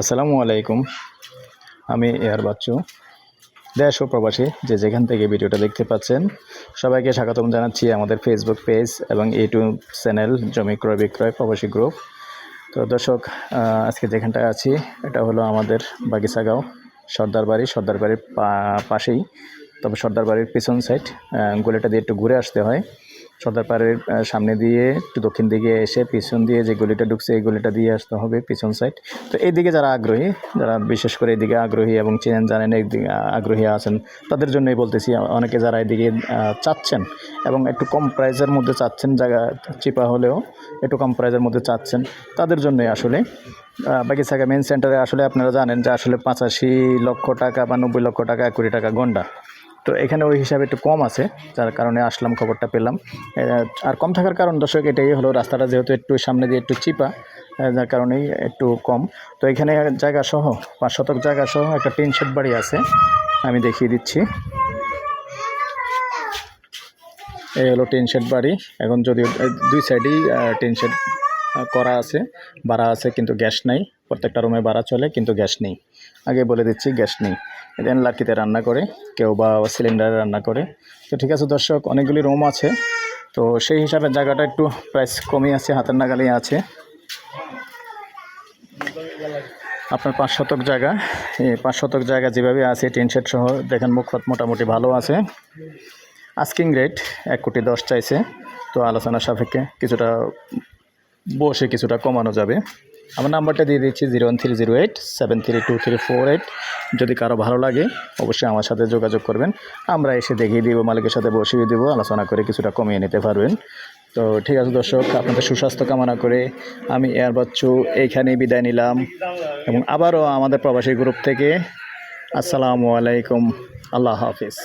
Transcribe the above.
আসসালামু আলাইকুম। আমি এয়ার বাচ্চু। দেশ ও প্রবাসী যে যেখান থেকে ভিডিওটা দেখতে পাচ্ছেন, সবাইকে স্বাগতম জানাচ্ছি আমাদের ফেসবুক পেজ এবং ইউটিউব চ্যানেল জমি ক্রয় বিক্রয়, প্রবাসী গ্রুপ তো দর্শক আজকে যেখানটায় আছি, এটা হলো আমাদের বাগিচাগাঁও, সর্দার বাড়ি। সর্দার বাড়ির পাশেই, তবে সর্দার বাড়ির পিছন সাইড গলিটা দিয়ে একটু ঘুরে আসতে হয়। সর্দার পাড়ের সামনে দিয়ে একটু দক্ষিণ দিকে এসে পিছন দিয়ে যে গলিটা ঢুকছে, এই গলিটা দিয়ে আসতে হবে পিছন সাইড তো এইদিকে যারা আগ্রহী, যারা বিশেষ করে এদিকে আগ্রহী এবং চেনেন, জানেন, এইদিকে আগ্রহী আছেন, তাদের জন্যই বলতেছি, অনেকে যারা এদিকে চাচ্ছেন এবং একটু কম প্রাইসের মধ্যে চাচ্ছেন, জায়গা চিপা হলেও একটু কম প্রাইসের মধ্যে চাচ্ছেন, তাদের জন্যই আসলে বাকি বাগিচাগা মেন সেন্টারে আসলে আপনারা জানেন যে আসলে পঁচাশি লক্ষ টাকা বা নব্বই লক্ষ টাকা কোটি টাকা গন্ডা। তো এখানে ওই হিসাবে একটু কম আছে, যার কারণে আসলাম, খবরটা পেলাম। আর কম থাকার কারণ দর্শক, এটাই হলো রাস্তাটা যেহেতু একটু সামনে দিয়ে একটু চিপা যার কারণেই একটু কম। তো এখানে জায়গা সহ, পাঁচ শতক জায়গা সহ একটা টিন শেড বাড়ি আছে, আমি দেখিয়ে দিচ্ছি। এই হলো টিন শেড বাড়ি। এখন যদিও দুই সাইডেই টিন শেড করা আছে বাড়া আছে কিন্তু গ্যাস নাই, প্রত্যেকটা রুমে বাড়া চলে কিন্তু গ্যাস নেই। আগে বলে দিচ্ছি গ্যাস নেই। দেন লাকিতে রান্না করে, কেউ বা সিলিন্ডারে রান্না করে। তো ঠিক আছে দর্শক, অনেকগুলি রুম আছে। তো সেই হিসাবে জায়গাটা একটু প্রাইস কমই আছে, হাতের নাগালেই আছে। আপনার পাঁচ শতক জায়গা। পাঁচ শতক জায়গা যেভাবে আছে, টিন শেড সহ, দেখেন মুখপাত মোটামুটি ভালো আছে। আস্কিং রেট এক কোটি দশ চাইছে। তো আলোচনা সাপেক্ষে কিছুটা বসে কিছুটা কমানো যাবে। আমার নাম্বারটা দিয়ে দিচ্ছি zero one three zero eight, seven three two three four eight. যদি কারও ভালো লাগে, অবশ্যই আমার সাথে যোগাযোগ করবেন। আমরা এসে দেখিয়ে দিব, মালিকের সাথে বসিয়ে দেবো, আলোচনা করে কিছুটা কমিয়ে নিতে পারবেন। তো ঠিক আছে দর্শক, আপনাদের সুস্বাস্থ্য কামনা করে আমি এয়ার বাচ্চু এইখানেই বিদায় নিলাম এবং আবারও আমাদের প্রবাসী গ্রুপ থেকে আসসালামু আলাইকুম, আল্লাহ হাফিজ।